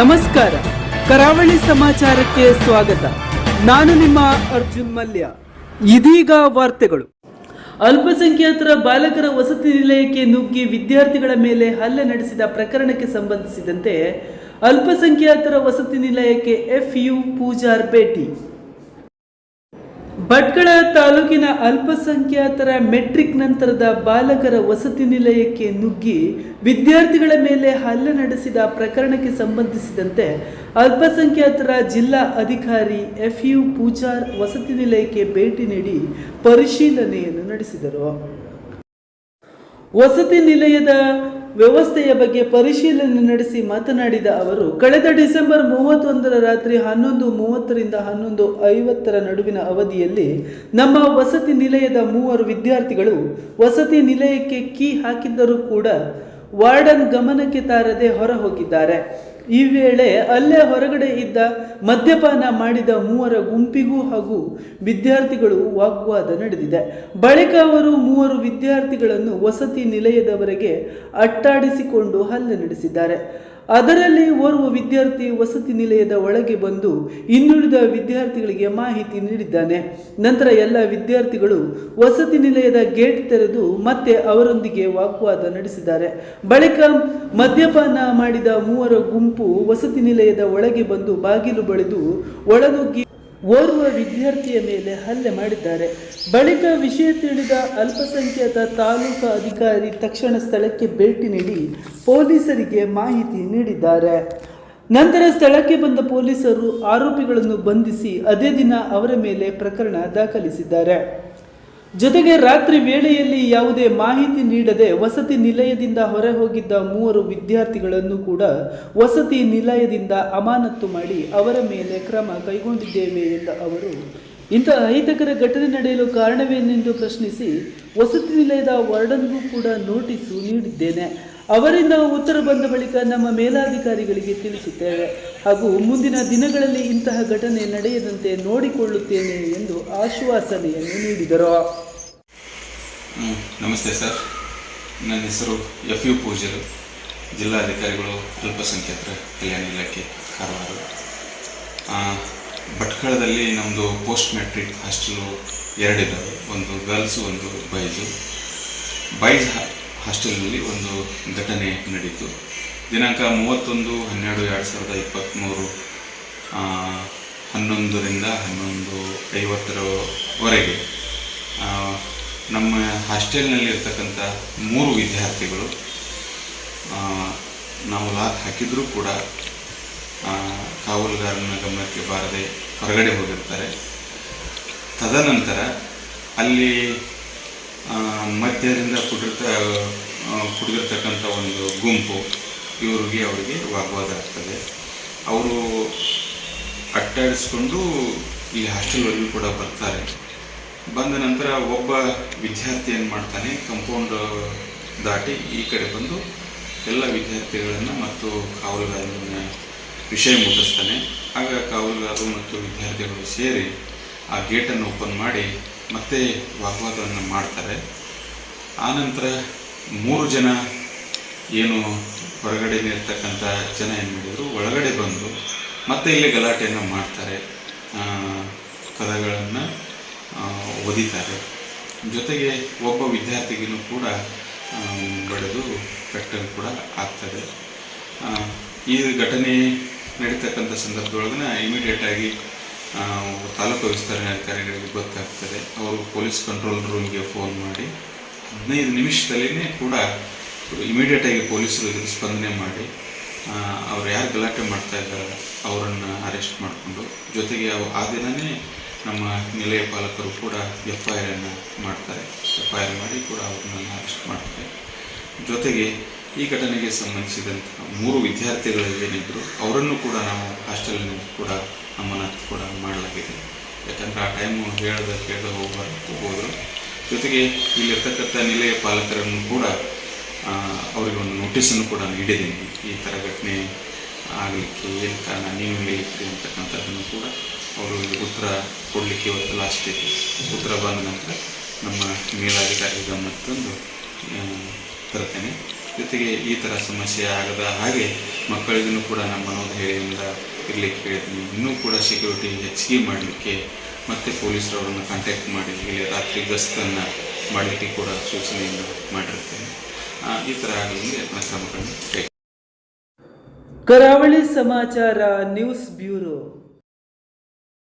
ನಮಸ್ಕಾರ. ಕರಾವಳಿ ಸಮಾಚಾರಕ್ಕೆ ಸ್ವಾಗತ. ನಾನು ನಿಮ್ಮ ಅರ್ಜುನ್ ಮಲ್ಯ. ಇದೀಗ ವಾರ್ತೆಗಳು. ಅಲ್ಪಸಂಖ್ಯಾತರ ಬಾಲಕರ ವಸತಿ ನಿಲಯಕ್ಕೆ ನುಗ್ಗಿ ವಿದ್ಯಾರ್ಥಿಗಳ ಮೇಲೆ ಹಲ್ಲೆ ನಡೆಸಿದ ಪ್ರಕರಣಕ್ಕೆ ಸಂಬಂಧಿಸಿದಂತೆ ಅಲ್ಪಸಂಖ್ಯಾತರ ವಸತಿ ನಿಲಯಕ್ಕೆ ಎಫ್ ಯು ಪೂಜಾರ್ ಭೇಟಿ. ಭಟ್ಕಳ ತಾಲೂಕಿನ ಅಲ್ಪಸಂಖ್ಯಾತರ ಮೆಟ್ರಿಕ್ ನಂತರದ ಬಾಲಕರ ವಸತಿ ನಿಲಯಕ್ಕೆ ನುಗ್ಗಿ ವಿದ್ಯಾರ್ಥಿಗಳ ಮೇಲೆ ಹಲ್ಲೆ ನಡೆಸಿದ ಪ್ರಕರಣಕ್ಕೆ ಸಂಬಂಧಿಸಿದಂತೆ ಅಲ್ಪಸಂಖ್ಯಾತರ ಜಿಲ್ಲಾ ಅಧಿಕಾರಿ ಎಫ್ ಯು ಪೂಜಾರ್ ವಸತಿ ನಿಲಯಕ್ಕೆ ಭೇಟಿ ನೀಡಿ ಪರಿಶೀಲನೆಯನ್ನು ನಡೆಸಿದರು. ವಸತಿ ನಿಲಯದ ವ್ಯವಸ್ಥೆಯ ಬಗ್ಗೆ ಪರಿಶೀಲನೆ ನಡೆಸಿ ಮಾತನಾಡಿದ ಅವರು, ಕಳೆದ ಡಿಸೆಂಬರ್ ಮೂವತ್ತೊಂದರ ರಾತ್ರಿ ಹನ್ನೊಂದು ಮೂವತ್ತರಿಂದ ಹನ್ನೊಂದು ಐವತ್ತರ ನಡುವಿನ ಅವಧಿಯಲ್ಲಿ ನಮ್ಮ ವಸತಿ ನಿಲಯದ ಮೂವರು ವಿದ್ಯಾರ್ಥಿಗಳು ವಸತಿ ನಿಲಯಕ್ಕೆ ಕೀ ಹಾಕಿದ್ದರೂ ಕೂಡ ವಾರ್ಡನ್ ಗಮನಕ್ಕೆ ತಾರದೆ ಹೊರ ಹೋಗಿದ್ದಾರೆ. ಈ ವೇಳೆ ಅಲ್ಲೇ ಹೊರಗಡೆ ಇದ್ದ ಮದ್ಯಪಾನ ಮಾಡಿದ ಮೂವರ ಗುಂಪಿಗೂ ಹಾಗೂ ವಿದ್ಯಾರ್ಥಿಗಳು ವಾಗ್ವಾದ ನಡೆದಿದೆ. ಬಳಿಕ ಅವರು ಮೂವರು ವಿದ್ಯಾರ್ಥಿಗಳನ್ನು ವಸತಿ ನಿಲಯದವರೆಗೆ ಅಟ್ಟಾಡಿಸಿಕೊಂಡು ಹಲ್ಲೆ ನಡೆಸಿದ್ದಾರೆ. ಅದರಲ್ಲಿ ಓರ್ವ ವಿದ್ಯಾರ್ಥಿ ವಸತಿ ನಿಲಯದ ಒಳಗೆ ಬಂದು ಇನ್ನುಳಿದ ವಿದ್ಯಾರ್ಥಿಗಳಿಗೆ ಮಾಹಿತಿ ನೀಡಿದ್ದಾನೆ. ನಂತರ ಎಲ್ಲ ವಿದ್ಯಾರ್ಥಿಗಳು ವಸತಿ ನಿಲಯದ ಗೇಟ್ ತೆರೆದು ಮತ್ತೆ ಅವರೊಂದಿಗೆ ವಾಗ್ವಾದ ನಡೆಸಿದ್ದಾರೆ. ಬಳಿಕ ಮದ್ಯಪಾನ ಮಾಡಿದ ಮೂವರ ಗುಂಪು ವಸತಿ ನಿಲಯದ ಒಳಗೆ ಬಂದು ಬಾಗಿಲು ಬಳಿದು ಒಳನುಗ್ಗಿ ಓರ್ವ ವಿದ್ಯಾರ್ಥಿಯ ಮೇಲೆ ಹಲ್ಲೆ ಮಾಡಿದ್ದಾರೆ. ಬಳಿಕ ವಿಷಯ ತಿಳಿದ ಅಲ್ಪಸಂಖ್ಯಾತ ತಾಲೂಕು ಅಧಿಕಾರಿ ತಕ್ಷಣ ಸ್ಥಳಕ್ಕೆ ಭೇಟಿ ನೀಡಿ ಪೊಲೀಸರಿಗೆ ಮಾಹಿತಿ ನೀಡಿದ್ದಾರೆ. ನಂತರ ಸ್ಥಳಕ್ಕೆ ಬಂದ ಪೊಲೀಸರು ಆರೋಪಿಗಳನ್ನು ಬಂಧಿಸಿ ಅದೇ ದಿನ ಅವರ ಮೇಲೆ ಪ್ರಕರಣ ದಾಖಲಿಸಿದ್ದಾರೆ. ಜೊತೆಗೆ ರಾತ್ರಿ ವೇಳೆಯಲ್ಲಿ ಯಾವುದೇ ಮಾಹಿತಿ ನೀಡದೆ ವಸತಿ ನಿಲಯದಿಂದ ಹೊರ ಹೋಗಿದ್ದ ಮೂವರು ವಿದ್ಯಾರ್ಥಿಗಳನ್ನು ಕೂಡ ವಸತಿ ನಿಲಯದಿಂದ ಅಮಾನತ್ತು ಮಾಡಿ ಅವರ ಮೇಲೆ ಕ್ರಮ ಕೈಗೊಂಡಿದ್ದೇವೆ ಎಂದ ಅವರು. ಇಂಥ ಅಹಿತಕರ ಘಟನೆ ನಡೆಯಲು ಕಾರಣವೇನೆಂದು ಪ್ರಶ್ನಿಸಿ ವಸತಿ ನಿಲಯದ ವಾರ್ಡನ್ಗೂ ಕೂಡ ನೋಟಿಸು ನೀಡಿದ್ದೇನೆ. ಅವರಿಂದ ಉತ್ತರ ಬಂದ ಬಳಿಕ ನಮ್ಮ ಮೇಲಾಧಿಕಾರಿಗಳಿಗೆ ತಿಳಿಸುತ್ತೇವೆ. ಹಾಗೂ ಮುಂದಿನ ದಿನಗಳಲ್ಲಿ ಇಂತಹ ಘಟನೆ ನಡೆಯದಂತೆ ನೋಡಿಕೊಳ್ಳುತ್ತೇನೆ ಎಂದು ಆಶ್ವಾಸನೆಯನ್ನು ನೀಡಿದರು. ನಮಸ್ತೆ ಸರ್. ನನ್ನ ಹೆಸರು ಎಫ್ ಯು ಪೂಜರು ಜಿಲ್ಲಾಧಿಕಾರಿಗಳು ಅಲ್ಪಸಂಖ್ಯಾತರ ಕಲ್ಯಾಣ ಇಲಾಖೆ ಕಾರವಾರ. ಭಟ್ಕಳದಲ್ಲಿ ನಮ್ಮದು ಪೋಸ್ಟ್ ಮೆಟ್ರಿಕ್ ಹಾಸ್ಟೆಲು ಎರಡಿದ್ದಾವೆ ಒಂದು ಗರ್ಲ್ಸು, ಒಂದು ಬಾಯ್ಸು. ಬಾಯ್ಸ್ ಹಾಸ್ಟೆಲ್ನಲ್ಲಿ ಒಂದು ಘಟನೆ ನಡೀತು. ದಿನಾಂಕ ಮೂವತ್ತೊಂದು, ಹನ್ನೆರಡು, ಎರಡು ಸಾವಿರದ ಇಪ್ಪತ್ತ್ಮೂರು ಹನ್ನೊಂದರಿಂದ ಹನ್ನೊಂದು ಐವತ್ತರವರೆಗೆ. ನಮ್ಮ ಹಾಸ್ಟೆಲ್ನಲ್ಲಿರ್ತಕ್ಕಂಥ ಮೂರು ವಿದ್ಯಾರ್ಥಿಗಳು ನಾವು ಲಾಕ್ ಹಾಕಿದರೂ ಕೂಡ ಕಾವಲುಗಾರನ ಗಮನಕ್ಕೆ ಬಾರದೆ ಹೊರಗಡೆ ಹೋಗಿರ್ತಾರೆ. ತದನಂತರ ಅಲ್ಲಿ ಮಧ್ಯದಿಂದ ಕುಡಿರ್ತ ಕುಡಿದಿರ್ತಕ್ಕಂಥ ಒಂದು ಗುಂಪು ಇವರಿಗೆ ಅವರಿಗೆ ವಾಗ್ವಾದ ಆಗ್ತದೆ. ಅವರು ಅಟ್ಟಾಡಿಸ್ಕೊಂಡು ಇಲ್ಲಿ ಹಾಸ್ಟೆಲ್ವರೆಗೂ ಕೂಡ ಬರ್ತಾರೆ. ಬಂದ ನಂತರ ಒಬ್ಬ ವಿದ್ಯಾರ್ಥಿ ಏನು ಮಾಡ್ತಾನೆ ಕಂಪೌಂಡ್ ದಾಟಿ ಈ ಕಡೆ ಬಂದು ಎಲ್ಲ ವಿದ್ಯಾರ್ಥಿಗಳನ್ನು ಮತ್ತು ಕಾವಲುಗಾರನ ವಿಷಯ ಮುಟ್ಟಿಸ್ತಾನೆ. ಆಗ ಕಾವಲುಗಾರರು ಮತ್ತು ವಿದ್ಯಾರ್ಥಿಗಳು ಸೇರಿ ಆ ಗೇಟನ್ನು ಓಪನ್ ಮಾಡಿ ಮತ್ತೆ ವಾಗ್ವಾದವನ್ನು ಮಾಡ್ತಾರೆ. ಆನಂತರ ಮೂರು ಜನ ಏನು ಹೊರಗಡೆ ಇರ್ತಕ್ಕಂಥ ಜನ ಏನು ಮಾಡಿದರು, ಒಳಗಡೆ ಬಂದು ಮತ್ತೆ ಇಲ್ಲಿ ಗಲಾಟೆಯನ್ನು ಮಾಡ್ತಾರೆ. ಪದಗಳನ್ನು ಓದಿತಾರೆ. ಜೊತೆಗೆ ಒಬ್ಬ ವಿದ್ಯಾರ್ಥಿಗಿನೂ ಕೂಡ ಬಡಿದು ಪೆಟ್ಟಲು ಕೂಡ ಆಗ್ತದೆ. ಈ ಘಟನೆ ನಡೀತಕ್ಕಂಥ ಸಂದರ್ಭದೊಳಗನ ಇಮಿಡಿಯೇಟಾಗಿ ತಾಲೂಕು ವಿಸ್ತರಣೆ ಅಧಿಕಾರಿಗಳಿಗೆ ಗೊತ್ತಾಗ್ತದೆ. ಅವರು ಪೊಲೀಸ್ ಕಂಟ್ರೋಲ್ ರೂಮ್ಗೆ ಫೋನ್ ಮಾಡಿ ಹದಿನೈದು ನಿಮಿಷದಲ್ಲಿನೇ ಕೂಡ ಇಮಿಡಿಯೇಟಾಗಿ ಪೊಲೀಸರು ಇದಕ್ಕೆ ಸ್ಪಂದನೆ ಮಾಡಿ ಅವ್ರು ಯಾರು ಗಲಾಟೆ ಮಾಡ್ತಾ ಇದ್ದಾರೆ ಅವರನ್ನು ಅರೆಸ್ಟ್ ಮಾಡಿಕೊಂಡು, ಜೊತೆಗೆ ಅವು ಆ ದಿನವೇ ನಮ್ಮ ನಿಲಯ ಪಾಲಕರು ಕೂಡ ಎಫ್ ಐ ಆರನ್ನು ಮಾಡ್ತಾರೆ. ಎಫ್ ಐ ಆರ್ ಮಾಡಿ ಕೂಡ ಅವ್ರನ್ನೆಲ್ಲ ಅರೆಸ್ಟ್ ಮಾಡ್ತಾರೆ. ಜೊತೆಗೆ ಈ ಘಟನೆಗೆ ಸಂಬಂಧಿಸಿದಂಥ ಮೂರು ವಿದ್ಯಾರ್ಥಿಗಳು ಏನಿದ್ರು, ಅವರನ್ನು ಕೂಡ ನಾವು ಹಾಸ್ಟೆಲ್ನಲ್ಲಿ ಕೂಡ ಅಮಾನತು ಕೂಡ ಮಾಡಲಾಗಿದೆ. ಯಾಕಂದರೆ ಆ ಟೈಮು ಹೇಳ್ದ ಕೇಳದ ಹೋಗ್ಬಾರ್ದು ಹೋದರು ಜೊತೆಗೆ ಇಲ್ಲಿರ್ತಕ್ಕಂಥ ನಿಲಯ ಪಾಲಕರನ್ನು ಕೂಡ ಅವರಿಗೆ ಒಂದು ನೋಟಿಸನ್ನು ಕೂಡ ನೀಡಿದ್ದೀನಿ. ಈ ಥರ ಘಟನೆ ಆಗಲಿಕ್ಕೆ ಏನು ಕಾರಣ ನೀವು ಹೇಳಿದ್ರಿ ಅಂತಕ್ಕಂಥದ್ದನ್ನು ಕೂಡ ಅವರು ಉತ್ತರ ಕೊಡಲಿಕ್ಕೆ ಇವತ್ತು ಲಾಸ್ಟ್ ಇದೆ ಉತ್ತರ ಬಂದ ನಂತರ ನಮ್ಮ ಮೇಲಾಧಿಕಾರಿ ಗಮನಕ್ಕೆ ತಂದು ಆ, ತರ್ತೇನೆ ಜೊತೆಗೆ ಈ ಥರ ಸಮಸ್ಯೆ ಆಗದ ಹಾಗೆ ಮಕ್ಕಳಿಗೂ ಕೂಡ ನಮ್ಮ ಮನೋಧೈರ್ಯದಿಂದ ಇರಲಿಕ್ಕೆ ಹೇಳಿದ್ದೀನಿ. ಇನ್ನೂ ಕೂಡ ಸೆಕ್ಯೂರಿಟಿ ಹೆಚ್ಚಿಗೆ ಮಾಡಲಿಕ್ಕೆ ಮತ್ತು ಪೊಲೀಸರವರನ್ನು ಕಾಂಟ್ಯಾಕ್ಟ್ ಮಾಡಿ ಇಲ್ಲಿ ರಾತ್ರಿ ಗಸ್ತನ್ನು ಮಾಡಲಿಕ್ಕೆ ಕೂಡ ಸೂಚನೆಯನ್ನು ಮಾಡಿರ್ತೇನೆ ಈ ಆಗಲಿ ಯತ್ನ ಕ್ರಮಗಳನ್ನು ಕರಾವಳಿ ಸಮಾಚಾರ ನ್ಯೂಸ್ ಬ್ಯೂರೋ.